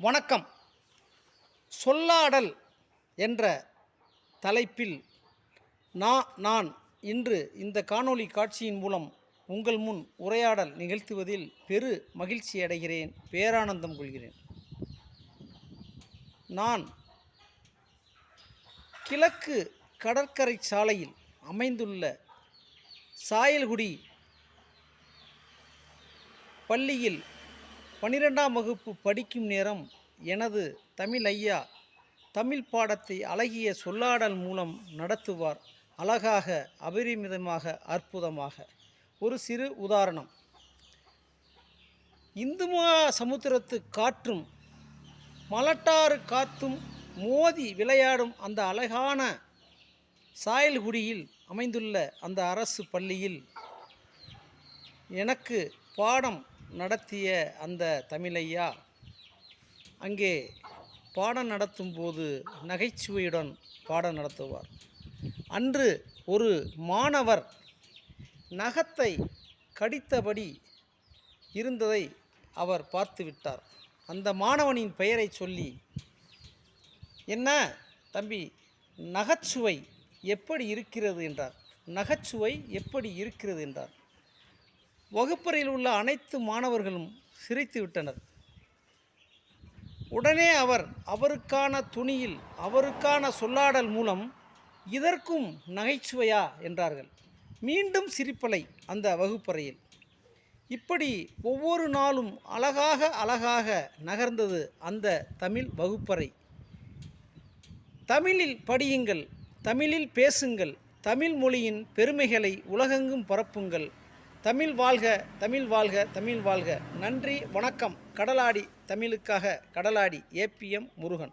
வணக்கம். சொல்லாடல் என்ற தலைப்பில் நான் நான் இன்று இந்த காணொளி காட்சியின் மூலம் உங்கள் முன் உரையாடல் நிகழ்த்துவதில் பெரு மகிழ்ச்சி அடைகிறேன் பேரானந்தம் கொள்கிறேன். நான் கிழக்கு கடற்கரை சாலையில் அமைந்துள்ள சாயல்குடி பள்ளியில் பன்னிரெண்டாம் வகுப்பு படிக்கும் நேரம் எனது தமிழ் ஐயா தமிழ் பாடத்தை அழகிய சொல்லாடல் மூலம் நடத்துவார். அழகாக அபரிமிதமாக அற்புதமாக. ஒரு சிறு உதாரணம். இந்து மகா சமுத்திரத்து காற்றும் மலட்டாறு காத்தும் மோதி விளையாடும் அந்த அழகான சாயல்குடியில் அமைந்துள்ள அந்த அரசு பள்ளியில் எனக்கு பாடம் நடத்திய அந்த தமிழையா? அங்கே பாடம் நடத்தும்போது நகைச்சுவையுடன் பாடம் நடத்துவார். அன்று ஒரு மாணவர் நகத்தை கடித்தபடி இருந்ததை அவர் பார்த்துவிட்டார் அந்த மாணவனின் பெயரை சொல்லி என்ன தம்பி நகைச்சுவை எப்படி இருக்கிறது? என்றார். நகைச்சுவை எப்படி இருக்கிறது? என்றார். வகுப்பறையில் உள்ள அனைத்து மாணவர்களும் சிரித்து விட்டனர். உடனே அவர் அவருக்கான துணியில் அவருக்கான சொல்லாடல் மூலம் இதற்கும் நகைச்சுவையா? என்றார்கள். மீண்டும் சிரிப்பலை அந்த வகுப்பறையில். இப்படி ஒவ்வொரு நாளும் அழகாக அழகாக நகர்ந்தது அந்த தமிழ் வகுப்பறை. தமிழில் படியுங்கள் தமிழில் பேசுங்கள் தமிழ் மொழியின் பெருமைகளை உலகெங்கும் பரப்புங்கள் தமிழ் வாழ்க தமிழ் வாழ்க தமிழ் வாழ்க. நன்றி வணக்கம். கடலாடி தமிழுக்காக கடலாடி ஏபிஎம் முருகன்.